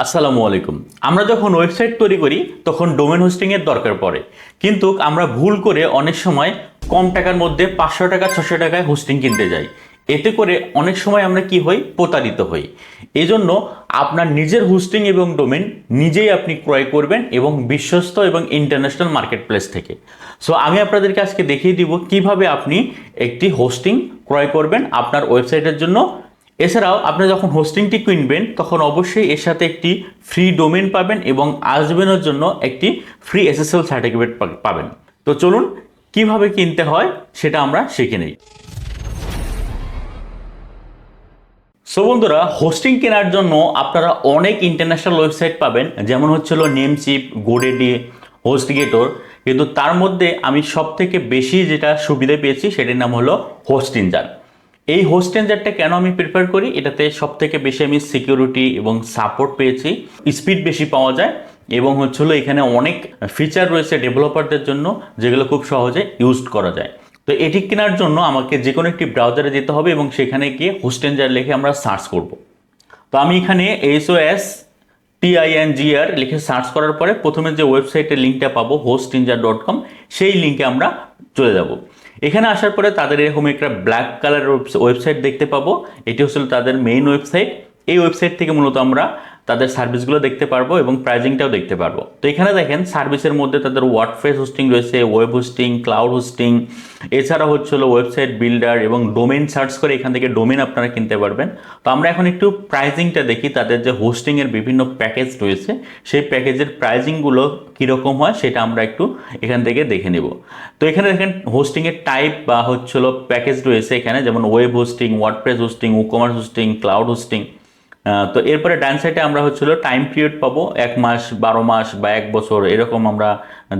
আসসালামু আলাইকুম। আমরা যখন ওয়েবসাইট তৈরি করি, তখন ডোমেন হোস্টিংয়ের দরকার পড়ে। কিন্তু আমরা ভুল করে অনেক সময় কম টাকার মধ্যে পাঁচশো টাকা, ছশো টাকায় হোস্টিং কিনতে যাই। এতে করে অনেক সময় আমরা কি হই? প্রতারিত হই। এজন্য আপনার নিজের হোস্টিং এবং ডোমেন নিজেই আপনি ক্রয় করবেন এবং বিশ্বস্ত এবং ইন্টারন্যাশনাল মার্কেট প্লেস থেকে। সো, আমি আপনাদেরকে আজকে দেখিয়ে দিব কীভাবে আপনি একটি হোস্টিং ক্রয় করবেন আপনার ওয়েবসাইটের জন্য এছাড়াও আপনি যখন হোস্টিংটি কিনবেন, তখন অবশ্যই এর সাথে একটি ফ্রি ডোমেন পাবেন এবং আসবেনের জন্য একটি ফ্রি এসএসএল সার্টিফিকেট পাবেন। তো চলুন, কীভাবে কিনতে হয় সেটা আমরা শিখে নেই। সো বন্ধুরা, হোস্টিং কেনার জন্য আপনারা অনেক ইন্টারন্যাশনাল ওয়েবসাইট পাবেন, যেমন হচ্ছিল নেমচিপ, গোডেডি, হোস্টগেটর। কিন্তু তার মধ্যে আমি সব থেকে বেশি যেটা সুবিধা পেয়েছি, সেটির নাম হলো হোস্ট ইঞ্জার এই হোস্ট এঞ্জারটা কেন আমি প্রিফার করি? এটাতে সব থেকে বেশি আমি সিকিউরিটি এবং সাপোর্ট পেয়েছি। স্পিড বেশি পাওয়া যায় এবং হচ্ছিল এখানে অনেক ফিচার রয়েছে ডেভেলপারদের জন্য যেগুলো খুব সহজে ইউজ করা যায়। তো এটি কেনার জন্য আমাকে যে কোনো একটি ব্রাউজারে যেতে হবে এবং সেখানে গিয়ে হোস্ট এঞ্জার লিখে আমরা সার্চ করব। তো আমি এখানে এসওএস টিআইএনজিআর লিখে সার্চ করার পরে প্রথমে যে ওয়েবসাইটের লিঙ্কটা পাবো হোস্ট ডট কম সেই লিঙ্কে আমরা চলে যাব। এখানে আসার পরে তাদের এরকম একটা ব্ল্যাক কালার ওয়েবসাইট দেখতে পাবো। এটি হচ্ছে তাদের মেইন ওয়েবসাইট এই ওয়েবসাইট থেকে মূলত আমরা তাদের সার্ভিসগুলো দেখতে পারব এবং প্রাইজিংটাও দেখতে পারব। তো এখানে দেখেন সার্ভিসের মধ্যে তাদের ওয়ার্ডফেস হোস্টিং রয়েছে ওয়েব হোস্টিং ক্লাউড হোস্টিং এছাড়া হচ্ছিল ওয়েবসাইট বিল্ডার এবং ডোমেন সার্চ করে এখান থেকে ডোমেন আপনারা কিনতে পারবেন। তো আমরা এখন একটু প্রাইজিংটা দেখি, তাদের যে হোস্টিংয়ের বিভিন্ন প্যাকেজ রয়েছে, সেই প্যাকেজের প্রাইজিংগুলো কীরকম হয় সেটা আমরা একটু এখান থেকে দেখে নেব। তো এখানে দেখেন হোস্টিংয়ের টাইপ বা হচ্ছিল প্যাকেজ রয়েছে এখানে, যেমন web hosting WordPress hosting e hosting cloud hosting তো এরপরে ডান সাইডে আমরা হচ্ছিল টাইম পিরিয়ড পাবো, এক মাস, বারো মাস বা এক বছর এরকম আমরা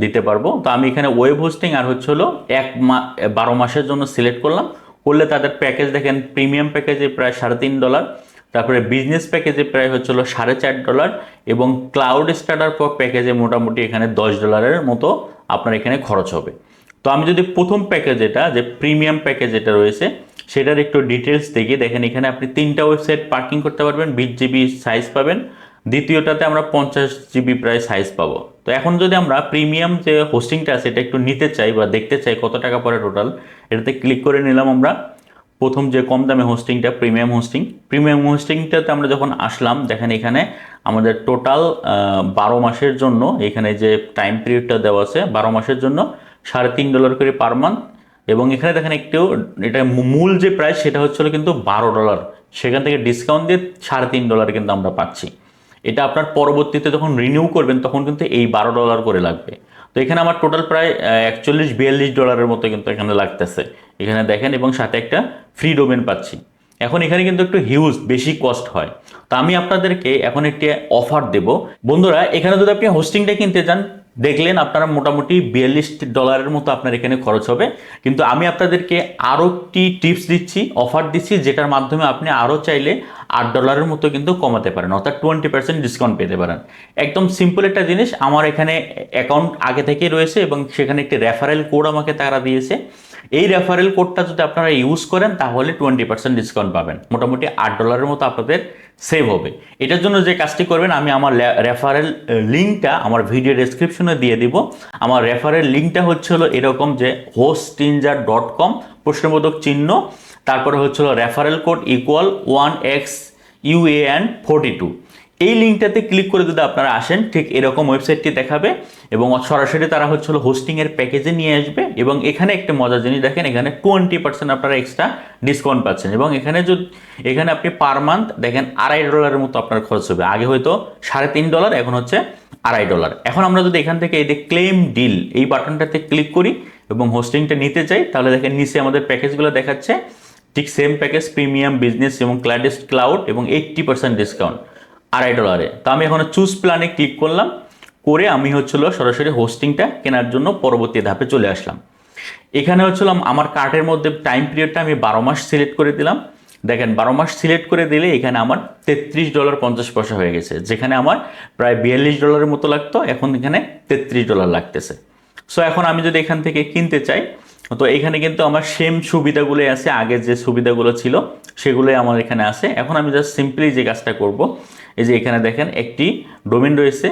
দিতে পারব। তো আমি এখানে ওয়েব হোস্টিং আর হচ্ছিল এক মা, বারো মাসের জন্য সিলেক্ট করলাম। করলে তাদের প্যাকেজ দেখেন প্রিমিয়াম প্যাকেজে প্রায় সাড়ে তিন ডলার তারপরে বিজনেস প্যাকেজে প্রায় হচ্ছিল সাড়ে চার ডলার এবং ক্লাউড স্টার্টার পর প্যাকেজে মোটামুটি এখানে দশ ডলারের মতো আপনার এখানে খরচ হবে। তো আমি যদি প্রথম প্যাকেজ এটা যে প্রিমিয়াম প্যাকেজ এটা রয়েছে সেটার একটু ডিটেলস দেখি দেখেন। এখানে আপনি তিনটা ওয়েবসাইট পার্কিং করতে পারবেন, বিশ জিবি সাইজ পাবেন। দ্বিতীয়টাতে আমরা পঞ্চাশ জিবি প্রায় সাইজ পাবো। তো এখন যদি আমরা প্রিমিয়াম যে হোস্টিংটা আছে, এটা একটু নিতে চাই বা দেখতে চাই কত টাকা পরে টোটাল এটাতে ক্লিক করে নিলাম আমরা। প্রথম যে কম দামে হোস্টিংটা প্রিমিয়াম হোস্টিং প্রিমিয়াম হোস্টিংটাতে আমরা যখন আসলাম, দেখেন এখানে আমাদের টোটাল বারো মাসের জন্য এখানে যে টাইম পিরিয়ডটা দেওয়া আছে, বারো মাসের জন্য সাড়ে তিন ডলার করে পার মান্থ এবং এখানে দেখেন একটু, এটা মূল যে প্রাইস সেটা হচ্ছিল কিন্তু বারো ডলার সেখান থেকে ডিসকাউন্ট দিয়ে সাড়ে তিন ডলার কিন্তু আমরা পাচ্ছি। এটা আপনার পরবর্তীতে যখন রিনিউ করবেন, তখন কিন্তু এই বারো ডলার করে লাগবে। তো এখানে আমার টোটাল প্রায় একচল্লিশ, বিয়াল্লিশ ডলারের মতো কিন্তু এখানে লাগতেছে। এখানে দেখেন এবং সাথে একটা ফ্রি ডোমেন পাচ্ছি। এখন এখানে কিন্তু একটু হিউজ বেশি কস্ট হয়। তো আমি আপনাদেরকে এখন একটি অফার দেব। বন্ধুরা, এখানে যদি আপনি হোস্টিংটা কিনতে চান দেখলেন আপনারা মোটামুটি বিয়াল্লিশ ডলারের মতো আপনার এখানে খরচ হবে। কিন্তু আমি আপনাদেরকে আরও একটি টিপস দিচ্ছি, অফার দিচ্ছি, যেটার মাধ্যমে আপনি আরও চাইলে আট ডলারের মতো কিন্তু কমাতে পারেন, অর্থাৎ টোয়েন্টি পার্সেন্ট ডিসকাউন্ট পেতে পারেন। একদম সিম্পল একটা জিনিস, আমার এখানে অ্যাকাউন্ট আগে থেকেই রয়েছে এবং সেখানে একটি রেফারেল কোড আমাকে তারা দিয়েছে। এই রেফারেল কোডটা যদি আপনারা ইউজ করেন, তাহলে টোয়েন্টি পার্সেন্ট ডিসকাউন্ট পাবেন। মোটামুটি আট ডলারের মতো আপনাদের সেভ হবে। এটার জন্য যে কাজটি করবেন, আমি আমার রেফারেল লিঙ্কটা আমার ভিডিও ডেসক্রিপশনে দিয়ে দিব। আমার রেফারেল লিঙ্কটা হচ্ছে হলো এরকম যে হোস্টিনজার ডট কম প্রশ্নবোধক চিহ্ন, তারপরে হচ্ছিল referral code equal one X UAN forty two এই লিঙ্কটাতে ক্লিক করে যদি আপনারা আসেন, ঠিক এরকম ওয়েবসাইটটি দেখাবে এবং সরাসরি তারা হচ্ছিল হোস্টিংয়ের প্যাকেজে নিয়ে আসবে এবং এখানে একটা মজার জিনিস দেখেন, এখানে টোয়েন্টি পার্সেন্ট আপনারা এক্সট্রা ডিসকাউন্ট পাচ্ছেন এবং এখানে যদি এখানে আপনি পার মান্থ দেখেন আড়াই ডলারের মতো আপনার খরচ হবে। আগে হয়তো সাড়ে তিন ডলার এখন হচ্ছে আড়াই ডলার এখন আমরা যদি এখান থেকে এই যে ক্লেম ডিল এই বাটনটাতে ক্লিক করি এবং হোস্টিংটা নিতে চাই, তাহলে দেখেন নিচে আমাদের প্যাকেজগুলো দেখাচ্ছে, ঠিক সেম প্যাকেজ প্রিমিয়াম বিজনেস এবং ক্লাডেস্ট ক্লাউড এবং এইট্টি পার্সেন্ট ডিসকাউন্ট আড়াই ডলারে। তো আমি এখন চুজ প্ল্যানে ক্লিক করলাম, করে আমি হচ্ছিল সরাসরি হোস্টিংটা কেনার জন্য পরবর্তী ধাপে চলে আসলাম। এখানে হচ্ছিল আমার কার্টের মধ্যে টাইম পিরিয়ডটা আমি বারো মাস সিলেক্ট করে দিলাম। দেখেন, বারো মাস সিলেক্ট করে দিলে এখানে আমার তেত্রিশ ডলার পঞ্চাশ পয়সা হয়ে গেছে। যেখানে আমার প্রায় বিয়াল্লিশ ডলারের মতো লাগতো, এখন এখানে তেত্রিশ ডলার লাগতেছে। সো এখন আমি যদি এখান থেকে কিনতে চাই, তো এখানে কিন্তু আমার সেম সুবিধাগুলোই আছে। আগে যে সুবিধাগুলো ছিল, সেগুলোই আমার এখানে আছে। এখন আমি জাস্ট সিম্পলি যে কাজটা করব এই যে এখানে দেখেন একটি ডোমেন রয়েছে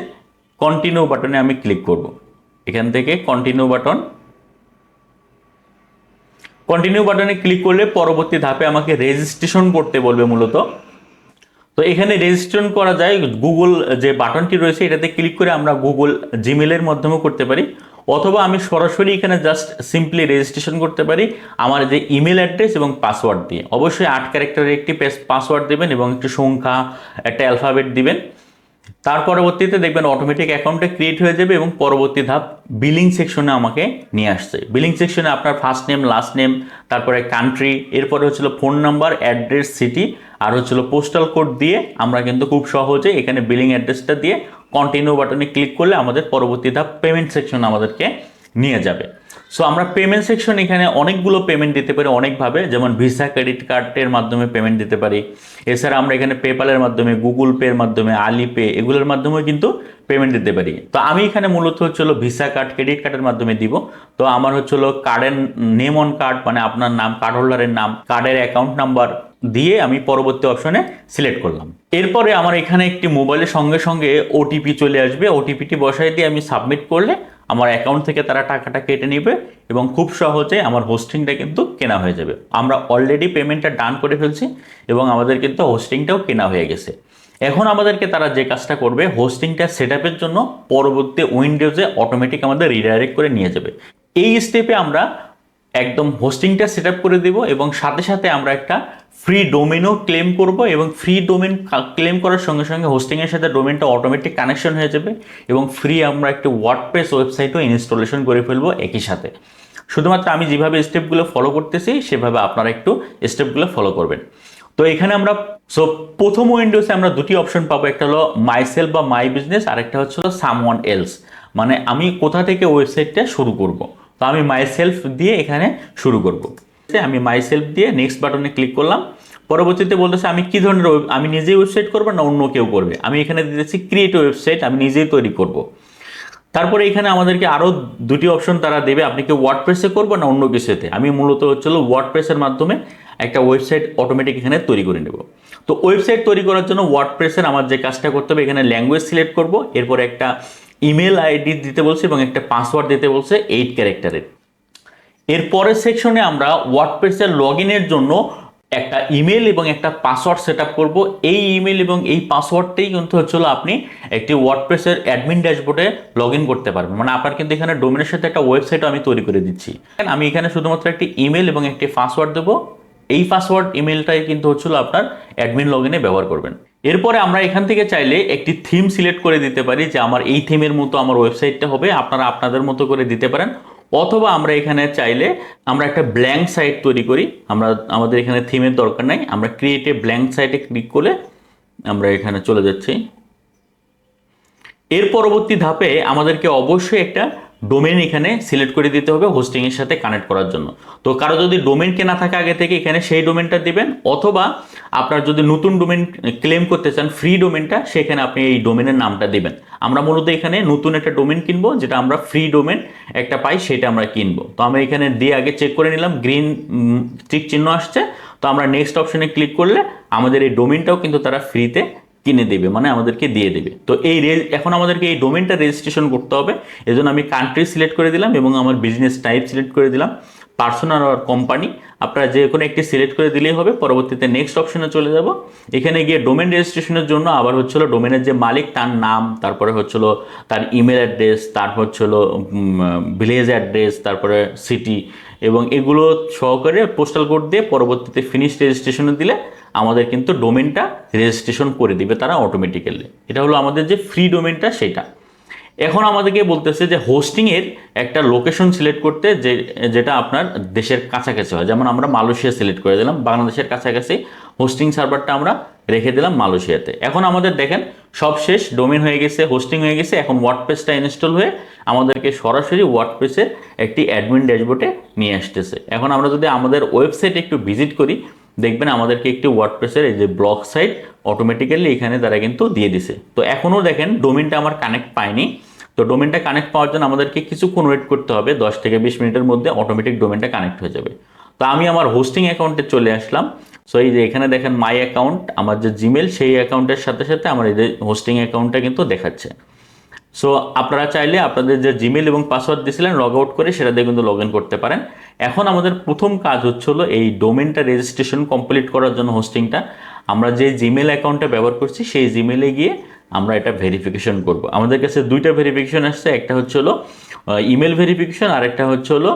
কন্টিনিউ বাটনে আমি ক্লিক করব। এখান থেকে কন্টিনিউ বাটন কন্টিনিউ বাটনে ক্লিক করলে পরবর্তী ধাপে আমাকে রেজিস্ট্রেশন করতে বলবে মূলত। তো এখানে রেজিস্ট্রেশন করা যায় গুগল যে বাটনটি রয়েছে, এটাতে ক্লিক করে আমরা গুগল জিমেলের মাধ্যমেও করতে পারি। অথবা আমি সরাসরি এখানে জাস্ট সিম্পলি রেজিস্ট্রেশন করতে পারি আমার যে ইমেল অ্যাড্রেস এবং পাসওয়ার্ড দিয়ে। অবশ্যই আট ক্যারেক্টারের একটি পাসওয়ার্ড দেবেন এবং একটি সংখ্যা, একটা অ্যালফাবেট দিবেন। তার পরবর্তীতে দেখবেন অটোমেটিক অ্যাকাউন্টটা ক্রিয়েট হয়ে যাবে এবং পরবর্তী ধাপ বিলিং সেকশনে আমাকে নিয়ে আসছে। বিলিং সেকশনে আপনার ফার্স্ট নেম লাস্ট নেম তারপরে কান্ট্রি এরপরে হচ্ছিল ফোন নাম্বার অ্যাড্রেস সিটি আর হচ্ছিল পোস্টাল কোড দিয়ে আমরা কিন্তু খুব সহজে এখানে বিলিং অ্যাড্রেসটা দিয়ে কন্টিনিউ বাটনে ক্লিক করলে আমাদের পরবর্তী ধাপ পেমেন্ট সেকশন আমাদেরকে নিয়ে যাবে। সো আমরা পেমেন্ট সেকশন এখানে অনেকগুলো পেমেন্ট দিতে পারি অনেকভাবে, যেমন ভিসা ক্রেডিট কার্ডের মাধ্যমে পেমেন্ট দিতে পারি। এছাড়া আমরা এখানে পেপালের মাধ্যমে গুগল পের মাধ্যমে আলি পে এগুলোর মাধ্যমেও কিন্তু পেমেন্ট দিতে পারি। তো আমি এখানে মূলত হচ্ছিল ভিসা কার্ড ক্রেডিট কার্ডের মাধ্যমে দিব। তো আমার হচ্ছিল কার্ডের নেম অন কার্ড মানে আপনার নাম কার্ড হোল্ডারের নাম কার্ডের অ্যাকাউন্ট নাম্বার দিয়ে আমি পরবর্তী অপশনে সিলেক্ট করলাম। এরপরে আমার এখানে একটি মোবাইলের সঙ্গে সঙ্গে ওটিপি চলে আসবে। ওটিপিটি বসাই দিয়ে আমি সাবমিট করলে আমার অ্যাকাউন্ট থেকে তারা টাকাটা কেটে নেবে এবং খুব সহজে আমার হোস্টিংটা কিন্তু কেনা হয়ে যাবে। আমরা অলরেডি পেমেন্টটা ডান করে ফেলছি এবং আমাদের কিন্তু হোস্টিংটাও কেনা হয়ে গেছে। এখন আমাদেরকে তারা যে কাজটা করবে হোস্টিংটা সেট জন্য পরবর্তী উইন্ডোজে অটোমেটিক আমাদের রিডাইরেক্ট করে নিয়ে যাবে। এই স্টেপে আমরা একদম হোস্টিংটা সেট করে দেব এবং সাথে সাথে আমরা একটা ফ্রি ডোমেনও ক্লেম করব এবং ফ্রি ডোমেন ক্লেম করার সঙ্গে সঙ্গে হোস্টিংয়ের সাথে ডোমেনটা অটোমেটিক কানেকশন হয়ে যাবে এবং ফ্রি আমরা একটা ওয়ার্ডপ্রেস ওয়েবসাইটও ইনস্টলেশন করে ফেলব একই সাথে। শুধুমাত্র আমি যেভাবে স্টেপগুলো ফলো করতেছি, সেভাবে আপনারা একটু স্টেপগুলো ফলো করবেন। তো এখানে আমরা সো প্রথম উইন্ডোসে আমরা দুটি অপশন পাবো, একটা হলো মাই সেলফ বা মাই বিজনেস আর একটা হচ্ছে সাম ওয়ান এলস মানে আমি কোথা থেকে ওয়েবসাইটটা শুরু করব? তো আমি মাই সেলফ দিয়ে এখানে শুরু করব। আমি মাই সেলফ দিয়ে নেক্সট বাটনে ক্লিক করলাম। পরবর্তীতে বলতেছে, আমি কি ধরনের আমি নিজেই ওয়েবসাইট করব না অন্য কেউ করবে? আমি এখানে দিতেছি ক্রিয়েট ওয়েবসাইট আমি নিজেই তৈরি করব। তারপরে এখানে আমাদেরকে আরও দুটি অপশন তারা দেবে, আপনি কি ওয়ার্ডপ্রেসে করব না অন্য কিছুতে? আমি মূলত হচ্ছিল ওয়ার্ডপ্রেসের মাধ্যমে একটা ওয়েবসাইট অটোমেটিক এখানে তৈরি করে নেব। তো ওয়েবসাইট তৈরি করার জন্য ওয়ার্ডপ্রেসের আমার যে কাজটা করতে হবে, এখানে ল্যাঙ্গুয়েজ সিলেক্ট করব। এরপর একটা ইমেল আইডি দিতে বলছে এবং একটা পাসওয়ার্ড দিতে বলছে এইট ক্যারেক্টারের এর। পরের সেকশনে আমরা ওয়ার্ডপ্রেসের লগ ইনের জন্য একটা ইমেল এবং একটা পাসওয়ার্ড সেট আপ করব। এই ইমেল এবং এই পাসওয়ার্ডটাই কিন্তু হচ্ছিল আপনি একটি ওয়ার্ডপ্রেসের অ্যাডমিন ড্যাশবোর্ডে লগ ইন করতে পারবেন। মানে আপনার কিন্তু এখানে ডোমেনের সাথে একটা ওয়েবসাইটও আমি তৈরি করে দিচ্ছি। আমি এখানে শুধুমাত্র একটি ইমেল এবং একটি পাসওয়ার্ড দেবো। এই পাসওয়ার্ড ইমেলটাই কিন্তু হচ্ছিল আপনার অ্যাডমিন লগ ইনে ব্যবহার করবেন। এরপরে আমরা এখান থেকে চাইলে একটি থিম সিলেক্ট করে দিতে পারি যে আমার এই থিমের মতো আমার ওয়েবসাইটটা হবে, আপনারা আপনাদের মতো করে দিতে পারেন। অথবা আমরা এখানে চাইলে আমরা একটা ব্ল্যাঙ্ক সাইট তৈরি করি। আমরা, আমাদের এখানে থিমের দরকার নাই। আমরা ক্রিয়েটে ব্ল্যাঙ্ক সাইটে ক্লিক করে আমরা এখানে চলে যাচ্ছি। এর পরবর্তী ধাপে আমাদেরকে অবশ্যই একটা ডোমেন এখানে সিলেক্ট করে দিতে হবে হোস্টিংয়ের সাথে কানেক্ট করার জন্য। তো কারও যদি ডোমেন কেনা থাকে আগে থেকে, এখানে সেই ডোমেনটা দিবেন, অথবা আপনার যদি নতুন ডোমেন ক্লেম করতে চান ফ্রি ডোমেনটা সেখানে আপনি এই ডোমেনের নামটা দিবেন। আমরা মূলত এখানে নতুন একটা ডোমেন কিনবো, যেটা আমরা ফ্রি ডোমেন একটা পাই, সেটা আমরা কিনবো। তো আমরা এখানে দিয়ে আগে চেক করে নিলাম গ্রিন টিক চিহ্ন আসছে। তো আমরা নেক্সট অপশনে ক্লিক করলে আমাদের এই ডোমেনটাও কিন্তু তারা ফ্রিতে কিনে দেবে মানে আমাদেরকে দিয়ে দেবে। তো এই এখন আমাদেরকে এই ডোমেনটা রেজিস্ট্রেশন করতে হবে। এজন্য আমি কান্ট্রি সিলেক্ট করে দিলাম এবং আমার বিজনেস টাইপ সিলেক্ট করে দিলাম। পার্সোনাল আর কোম্পানি, আপনারা যে কোনো একটি সিলেক্ট করে দিলেই হবে, পরবর্তীতে নেক্সট অপশনে চলে যাব। এখানে গিয়ে ডোমেন রেজিস্ট্রেশনের জন্য আবার হচ্ছিল ডোমেনের যে মালিক তার নাম, তারপরে হচ্ছিল তার ইমেল অ্যাড্রেস তারপর হচ্ছিল ভিলেজ অ্যাড্রেস, তারপরে সিটি, এবং এগুলো সহকারে পোস্টাল কোড দিয়ে পরবর্তীতে ফিনিশ রেজিস্ট্রেশনে দিলে আমাদের কিন্তু ডোমেনটা রেজিস্ট্রেশন করে দিবে তারা অটোমেটিক্যালি এটা হলো আমাদের যে ফ্রি ডোমেনটা সেটা। এখন আমাদেরকে বলতেছে যে হোস্টিংয়ের একটা লোকেশন সিলেক্ট করতে যে, যেটা আপনার দেশের কাছাকাছি হয়। যেমন আমরা মালয়েশিয়া সিলেক্ট করে দিলাম, বাংলাদেশের কাছাকাছি হোস্টিং সার্ভারটা আমরা রেখে দিলাম মালয়েশিয়াতে। এখন আমাদের দেখেন, সব শেষ ডোমেন হয়ে গেছে হোস্টিং হয়ে গেছে, এখন ওয়ার্ডপ্রেসটা ইনস্টল হয়ে আমাদেরকে সরাসরি ওয়ার্ডপ্রেসের একটি অ্যাডমিন ড্যাশবোর্ডে নিয়ে আসতেছে। এখন আমরা যদি আমাদের ওয়েবসাইটে একটু ভিজিট করি, দেখবেন আমাদেরকে একটি ওয়ার্ডপ্রেসের এই যে ব্লগ সাইট অটোমেটিক্যালি এখানে তারা কিন্তু দিয়ে দিছে। তো এখনও দেখেন ডোমেনটা আমার কানেক্ট পাইনি তো ডোমেনটা কানেক্ট পাওয়ার জন্য আমাদেরকে কিছুক্ষণ ওয়েট করতে হবে, দশ থেকে বিশ মিনিটের মধ্যে অটোমেটিক ডোমেনটা কানেক্ট হয়ে যাবে। তো আমি আমার হোস্টিং অ্যাকাউন্টে চলে আসলাম। সো এই যে এখানে দেখেন মাই অ্যাকাউন্ট আমার যে জিমেল সেই অ্যাকাউন্টের সাথে সাথে আমার এই যে হোস্টিং অ্যাকাউন্টটা কিন্তু দেখাচ্ছে। সো আপনারা চাইলে আপনাদের যে জিমেল এবং পাসওয়ার্ড দিয়েছিলেন লগ আউট করে সেটা দিয়ে কিন্তু লগ ইন করতে পারেন। এখন আমাদের প্রথম কাজ হচ্ছে হলো এই ডোমেনটা রেজিস্ট্রেশন কমপ্লিট করার জন্য হোস্টিংটা আমরা যে জিমেল অ্যাকাউন্টটা ব্যবহার করছি, সেই জিমেলে গিয়ে আমরা এটা ভেরিফিকেশন করব। আমাদের কাছে দুইটা ভেরিফিকেশন আসছে, একটা হচ্ছে হলো ইমেল ভেরিফিকেশন আর একটা হচ্ছে হলো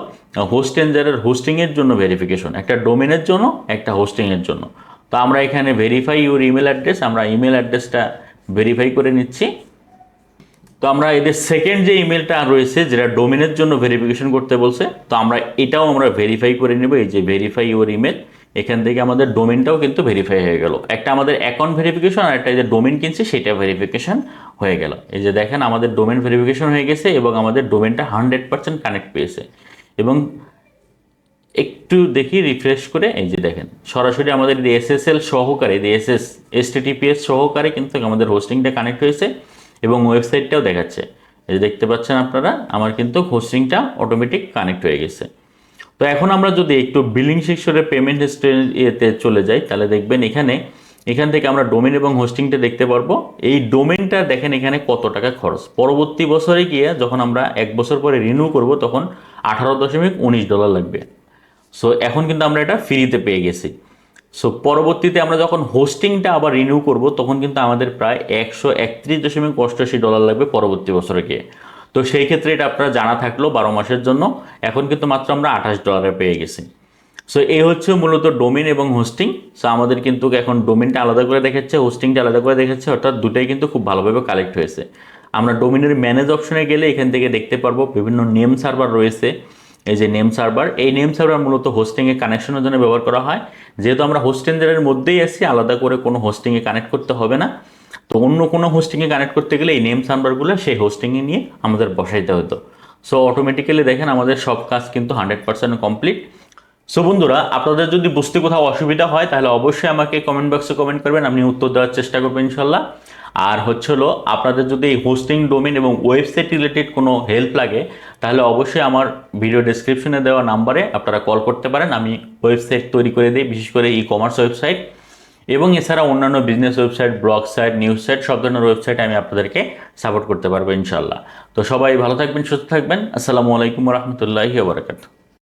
হোস্ট এঞ্জারের হোস্টিংয়ের জন্য ভেরিফিকেশন একটা ডোমেনের জন্য, একটা হোস্টিংয়ের জন্য। তো আমরা এখানে ভেরিফাই ইউর ইমেল অ্যাড্রেস আমরা ইমেল অ্যাড্রেসটা ভেরিফাই করে নিচ্ছি। তো আমরা এদের সেকেন্ড যে ইমেলটা রয়েছে, যেটা ডোমেনের জন্য ভেরিফিকেশন করতে বলছে, তো আমরা এটাও আমরা ভেরিফাই করে নেব, এই যে ভেরিফাই ইউর ইমেল এখান থেকে আমাদের ডোমেনটাও কিন্তু ভেরিফাই হয়ে গেল। একটা আমাদের অ্যাকাউন্ট ভেরিফিকেশন আর একটা যে ডোমেন কিনছি, সেটা ভেরিফিকেশন হয়ে গেল। এই যে দেখেন, আমাদের ডোমেন ভেরিফিকেশন হয়ে গেছে এবং আমাদের ডোমেনটা হান্ড্রেড পার্সেন্ট কানেক্ট পেয়েছে। এবং একটু দেখি রিফ্রেশ করে, এই যে দেখেন, সরাসরি আমাদের এসএসএল সহকারে এস এস এস সহকারে কিন্তু আমাদের হোস্টিংটা কানেক্ট হয়েছে এবং ওয়েবসাইটটাও দেখাচ্ছে। এই যে দেখতে পাচ্ছেন আপনারা, আমার কিন্তু হোস্টিংটা অটোমেটিক কানেক্ট হয়ে গেছে। তো এখন আমরা যদি একটু বিলিং সেকশনের পেমেন্ট হিস্ট্রি ইয়েতে চলে যাই, তাহলে দেখবেন এখানে, এখান থেকে আমরা ডোমেন এবং হোস্টিংটা দেখতে পারব। এই ডোমেনটা দেখেন এখানে কত টাকা খরচ। পরবর্তী বছরে গিয়ে যখন আমরা এক বছর পরে রিনিউ করব, তখন আঠারো দশমিক উনিশ ডলার লাগবে। সো এখন কিন্তু আমরা এটা ফ্রিতে পেয়ে গেছি। সো পরবর্তীতে আমরা যখন হোস্টিংটা আবার রিনিউ করব, তখন কিন্তু আমাদের প্রায় একশো একত্রিশ দশমিক অষ্টআশি ডলার লাগবে পরবর্তী বছরে গিয়ে। তো সেই ক্ষেত্রে এটা আপনারা জানা থাকল বারো মাসের জন্য। এখন কিন্তু মাত্র আমরা আঠাশ ডলারে পেয়ে গেছি। সো এই হচ্ছে মূলত ডোমেন এবং হোস্টিং সো আমাদের কিন্তু এখন ডোমেনটা আলাদা করে দেখাচ্ছে হোস্টিংটা আলাদা করে দেখাচ্ছে, অর্থাৎ দুটাই কিন্তু খুব ভালোভাবে কালেক্ট হয়েছে। আমরা ডোমিনের ম্যানেজ অপশনে গেলে এখান থেকে দেখতে পারব বিভিন্ন নেম সার্ভার রয়েছে। এই যে নেম সার্ভার এই নেম সার্ভার মূলত হোস্টিংয়ে কানেকশনের জন্য ব্যবহার করা হয়। যেহেতু আমরা হোস্টেঞ্জারের মধ্যেই আছি, আলাদা করে কোনো হোস্টিংয়ে কানেক্ট করতে হবে না। তো অন্য কোনো হোস্টিংয়ে কানেক্ট করতে গেলে এই নেম সার্ভারগুলো সেই হোস্টিংয়ে নিয়ে আমাদের বসাইতে হতো। সো অটোমেটিক্যালি দেখেন আমাদের সব কাজ কিন্তু হান্ড্রেড পার্সেন্ট কমপ্লিট সো বন্ধুরা, আপনাদের যদি বুঝতে কোথাও অসুবিধা হয়, তাহলে অবশ্যই আমাকে কমেন্ট বক্সে কমেন্ট করবেন, আমি উত্তর দেওয়ার চেষ্টা করব ইনশাল্লাহ। আর হচ্ছে হলো, আপনাদের যদি এই হোস্টিং ডোমেন এবং ওয়েবসাইট রিলেটেড কোনো হেল্প লাগে, তাহলে অবশ্যই আমার ভিডিও ডেসক্রিপশনে দেওয়া নাম্বারে আপনারা কল করতে পারেন, আমি ওয়েবসাইট তৈরি করে দিই, বিশেষ করে ই কমার্স ওয়েবসাইট এবং এছাড়া অন্যান্য business website blog site news site সব ধরনের ওয়েবসাইট আমি আপনাদেরকে সাপোর্ট করতে পারব ইনশাল্লাহ তো সবাই ভালো থাকবেন, সুস্থ থাকবেন। আসসালামু আলাইকুম রহমতুল্লাহি বারকাত